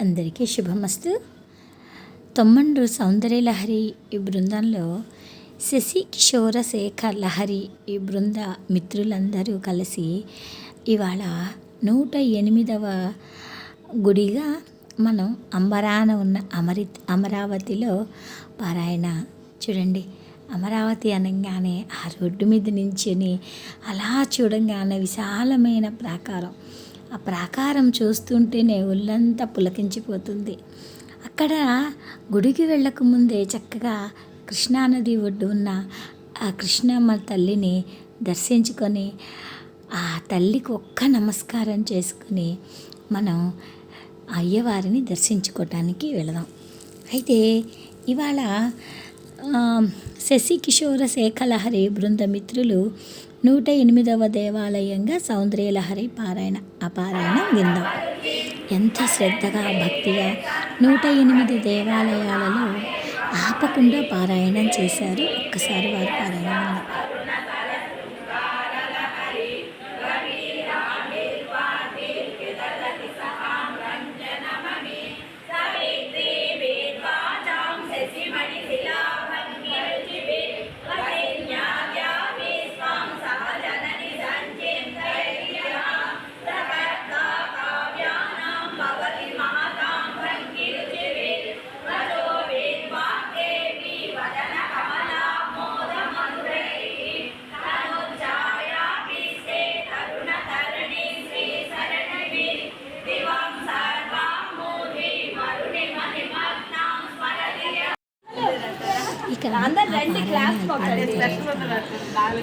అందరికీ శుభమస్తు. తొమ్మండ్రు సౌందర్యలహరి ఈ బృందంలో శశి కిషోర శేఖర్ లహరి ఈ బృంద మిత్రులందరూ కలిసి ఇవాళ నూట ఎనిమిదవ గుడిగా మనం అంబరాన ఉన్న అమరి అమరావతిలో పారాయణ. చూడండి అమరావతి అనగానే ఆ రోడ్డు మీద నించుని అలా చూడంగానే విశాలమైన ప్రాకారం. ఆ ప్రాకారం చూస్తుంటేనే ఒళ్ళంతా పులకించిపోతుంది. అక్కడ గుడికి వెళ్ళక ముందే చక్కగా కృష్ణానది ఒడ్డు ఉన్న ఆ కృష్ణమ్మ తల్లిని దర్శించుకొని ఆ తల్లికి ఒక్క నమస్కారం చేసుకుని మనం అయ్యవారిని దర్శించుకోవటానికి వెళదాం. అయితే ఇవాళ శశి కిషోర శేఖలహరి బృంద మిత్రులు నూట ఎనిమిదవ దేవాలయంగా సౌందర్యలహరి పారాయణ ఆ పారాయణం విందాం. ఎంత శ్రద్ధగా భక్తిగా నూట ఎనిమిది దేవాలయాలలో ఆపకుండా పారాయణం చేశారు. ఒక్కసారి వారి పారాయణం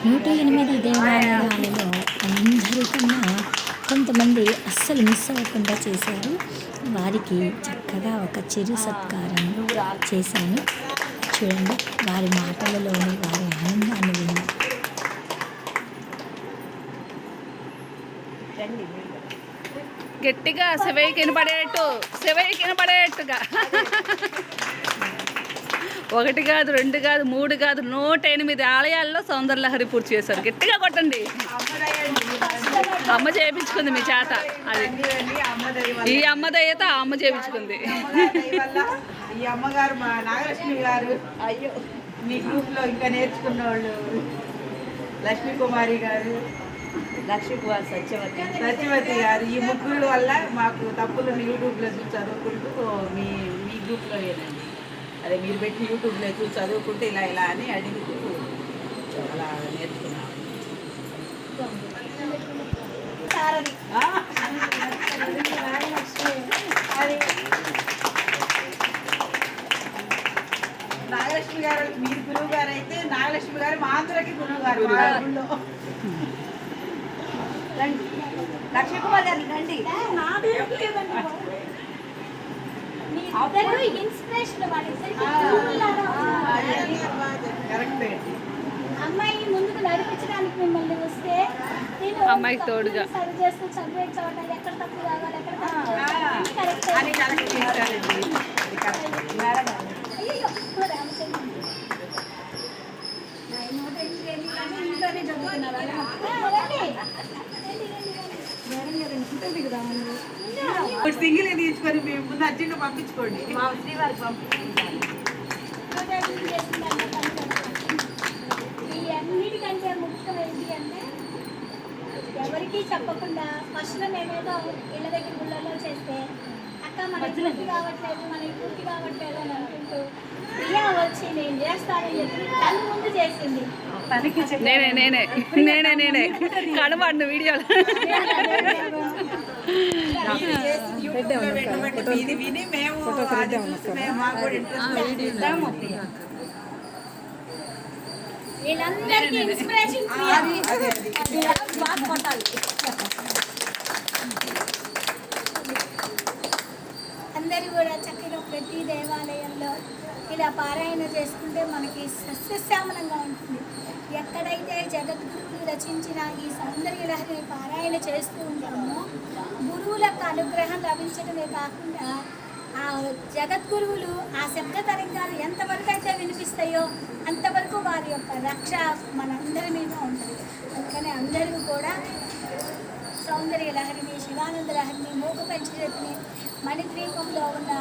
నూట ఎనిమిది దేవాలయాలలో అందరికన్నా కొంతమంది అస్సలు మిస్ అవ్వకుండా చేశారు. వారికి చక్కగా ఒక చిరు సత్కారం చేశాను. చూడండి వారి మాటలలోని వారి ఆనందాన్ని విన్నాం గట్టిగా సెవైకి వినపడేట్టు సెవైకి వినపడేట్టుగా. ఒకటి కాదు రెండు కాదు మూడు కాదు నూట ఎనిమిది ఆలయాల్లో సౌందర్యలహరి పూర్తి చేశారు. గట్టిగా కొట్టండి. అమ్మ చేయించుకుంది మీ చేత. అది. ఈ అమ్మ దయ్యతో అమ్మ చేయించుకుంది ఈ అమ్మగారు మా నాగలక్ష్మి గారు అయ్యో. మీ గ్రూప్లో ఇంకా నేర్చుకున్న వాళ్ళు లక్ష్మీ కుమారి గారు లక్ష్మీ కుమార్ సత్యవతి. సత్యవతి గారు ఈ ముగ్గురు వల్ల మాకు తప్పులు యూట్యూబ్లో చూసి చదువుకుంటూ మీ మీ గ్రూప్లో ఏనండి అదే మీరు పెట్టి యూట్యూబ్లో చూసి చదువుకుంటే ఇలా ఇలా అని అడుగుతూ అలా నేర్చుకున్నాం ఆ, నాగలక్ష్మి గారు మీరు గురువు గారు అయితే నాగలక్ష్మి గారు మా అందరికి గురువు గారు. లక్ష్మీ కుమార్ గారిని రండి. వాళ్ళిద్దరికి కరెక్ట్ అమ్మాయి ముందుకు నడిపించడానికి మిమ్మల్ని వస్తే నేను అమ్మాయికి తోడుగా. సరి చేస్తూ చదివే చోట ఎక్కడ తప్పు కావాలి ఎక్కడ కరెక్ట్ అని కరెక్ట్ చేశారండి అది కరెక్ట్ అయ్యో రామచంద్ర ఇంట్లోనే చదువుతున్నారు సింగిల్ అర్జెంట్ పంపించుకోండి. మా అన్నిటికంటే ముఖ్యం ఏంటి అంటే ఎవరికీ చెప్పకుండా ఫస్ట్ మేమేదో ఇళ్ళ దగ్గర గుళ్ళలో చేస్తే అక్క మనకి పూర్తి కావట్లేదు మనకి పూర్తి కావట్లేదు అని అనుకుంటూ ప్రియా వచ్చి నేను చేస్తానని చెప్పి తను ముందు చేసింది. నేనే నేనే నేనే నేనే. కనబడిన వీడియోలో. వీళ్ళందరికీ ఇన్స్పిరేషన్ అందరూ కూడా చక్కగా ప్రతి దేవాలయంలో ఇలా పారాయణ చేసుకుంటే మనకి సస్యశ్యామలంగా ఉంటుంది. ఎక్కడైతే జగద్గురువులు రచించిన ఈ సౌందర్య లహరిని పారాయణ చేస్తూ ఉంటామో గురువులకు అనుగ్రహం లభించడమే కాకుండా ఆ జగద్గురువులు ఆ శబ్ద తరంగాలు ఎంతవరకు అయితే వినిపిస్తాయో అంతవరకు వారి యొక్క రక్ష మనందరి మీద ఉంటుంది. అందుకని అందరూ కూడా సౌందర్య లహరిని శివానంద లహరిని మూక పంచరతిని మణిద్వీపంలో ఉన్న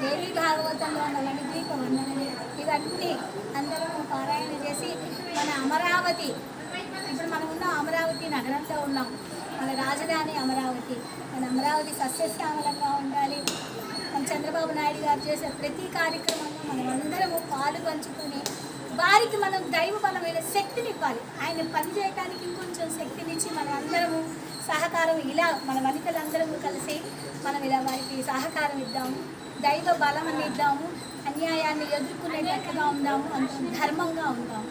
దేవి భాగవతంలో ఉన్న మణిద్వీప వందనని ఇవన్నీ అందరం పారాయణ చేసి మన అమరావతి ఇప్పుడు మనం ఉన్న అమరావతి నగరంలో ఉన్నాం. మన రాజధాని అమరావతి. మన అమరావతి సస్యశ్యామలంగా ఉండాలి. మన చంద్రబాబు నాయుడు గారు చేసే ప్రతి కార్యక్రమంలో మనం అందరము పాలు పంచుకొని వారికి మనం దైవబలమైన శక్తిని ఇవ్వాలి. ఆయన పని చేయడానికి ఇంకొంచెం శక్తినిచ్చి మనం అందరము సహకారం ఇలా మన వనితలందరము కలిసి మనం ఇలా వారికి సహకారం ఇద్దాము దైవ బలం అని ఇద్దాము అన్యాయాన్ని ఎదుర్కొనేటట్టుగా ఉందాము అంత ధర్మంగా ఉందాము.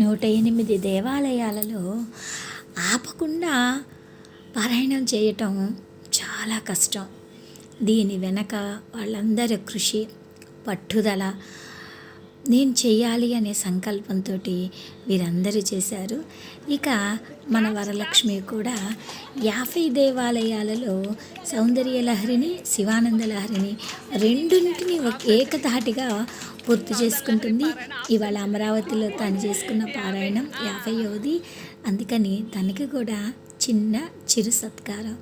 నూట ఎనిమిది దేవాలయాలలో ఆపకుండా పారాయణం చేయటం చాలా కష్టం. దీని వెనక వాళ్ళందరి కృషి పట్టుదల నేను చేయాలి అనే సంకల్పంతో వీరందరూ చేశారు. ఇక మన వరలక్ష్మి కూడా యాభై దేవాలయాలలో సౌందర్య లహరిని శివానంద లహరిని రెండింటిని ఒక ఏకధాటిగా పూర్తి చేసుకుంటుంది. ఇవాళ అమరావతిలో తను చేసుకున్న పారాయణం యాభైవది. అందుకని తనకి కూడా చిన్న చిరు సత్కారం.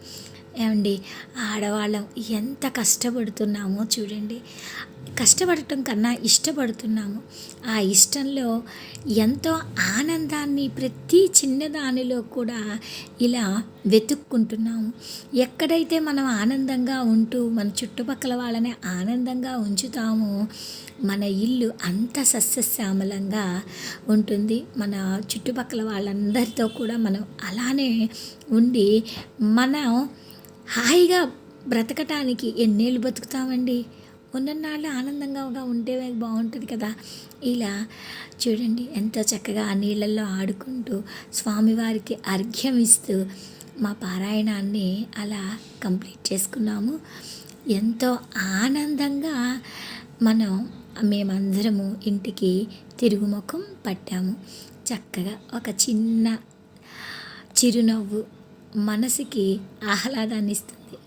ఏమండి ఆడవాళ్ళం ఎంత కష్టపడుతున్నామో చూడండి. కష్టపడటం కన్నా ఇష్టపడుతున్నాము. ఆ ఇష్టంలో ఎంతో ఆనందాన్ని ప్రతి చిన్నదానిలో కూడా ఇలా వెతుక్కుంటున్నాము. ఎక్కడైతే మనం ఆనందంగా ఉంటూ మన చుట్టుపక్కల వాళ్ళని ఆనందంగా ఉంచుతామో మన ఇల్లు అంత సస్యశ్యామలంగా ఉంటుంది. మన చుట్టుపక్కల వాళ్ళందరితో కూడా మనం అలానే ఉండి మనం హాయిగా బ్రతకటానికి ఎన్నేళ్ళు బతుకుతామండి? ఉన్ననాళ్ళు ఆనందంగా ఉంటే బాగుంటుంది కదా. ఇలా చూడండి ఎంతో చక్కగా ఆ నీళ్ళల్లో ఆడుకుంటూ స్వామివారికి అర్ఘ్యం ఇస్తూ మా పారాయణాన్ని అలా కంప్లీట్ చేసుకున్నాము. ఎంతో ఆనందంగా మనం మేమందరము ఇంటికి తిరుగుముఖం పట్టాము. చక్కగా ఒక చిన్న చిరునవ్వు మనసుకి ఆహ్లాదాన్ని ఇస్తుంది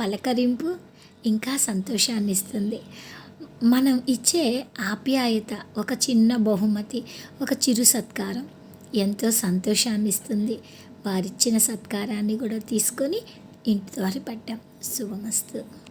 పలకరింపు ఇంకా సంతోషాన్ని ఇస్తుంది మనం ఇచ్చే ఆప్యాయత ఒక చిన్న బహుమతి ఒక చిరు సత్కారం ఎంతో సంతోషాన్ని ఇస్తుంది వారిచ్చిన సత్కారాన్ని కూడా తీసుకొని ఇంటి ద్వారా పట్టాం. శుభమస్తు.